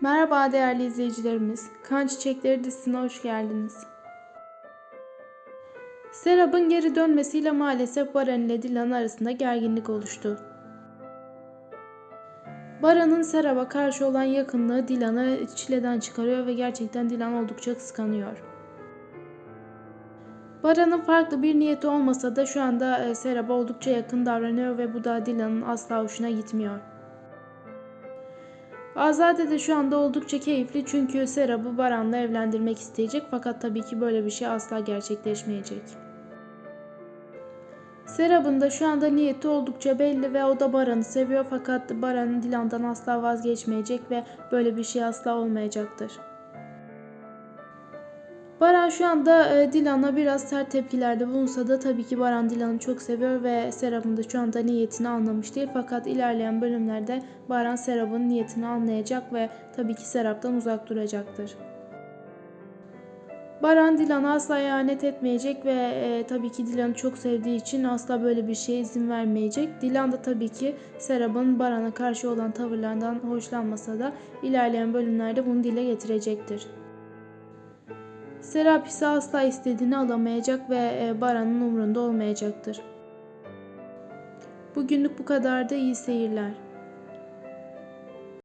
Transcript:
Merhaba değerli izleyicilerimiz. Kan Çiçekleri dizisine hoş geldiniz. Serap'ın geri dönmesiyle maalesef Baran ile Dilan arasında gerginlik oluştu. Baran'ın Serap'a karşı olan yakınlığı Dilan'ı çileden çıkarıyor ve gerçekten Dilan oldukça kıskanıyor. Baran'ın farklı bir niyeti olmasa da şu anda e, Serap'a oldukça yakın davranıyor ve bu da Dilan'ın asla hoşuna gitmiyor. Azade de şu anda oldukça keyifli çünkü Serap'ı Baran'la evlendirmek isteyecek fakat tabii ki böyle bir şey asla gerçekleşmeyecek. Serap'ın da şu anda niyeti oldukça belli ve o da Baran'ı seviyor fakat Baran Dilan'dan asla vazgeçmeyecek ve böyle bir şey asla olmayacaktır. Baran şu anda e, Dilan'a biraz sert tepkilerde bulunsa da tabii ki Baran Dilan'ı çok seviyor ve Serap'ın da şu anda niyetini anlamış değil. Fakat ilerleyen bölümlerde Baran Serap'ın niyetini anlayacak ve tabii ki Serap'tan uzak duracaktır. Baran Dilan'a asla ihanet etmeyecek ve e, tabii ki Dilan'ı çok sevdiği için asla böyle bir şeye izin vermeyecek. Dilan da tabii ki Serap'ın Baran'a karşı olan tavırlarından hoşlanmasa da ilerleyen bölümlerde bunu dile getirecektir. Serap ise asla istediğini alamayacak ve e, Baran'ın umrunda olmayacaktır. Bugünlük bu kadar da iyi seyirler.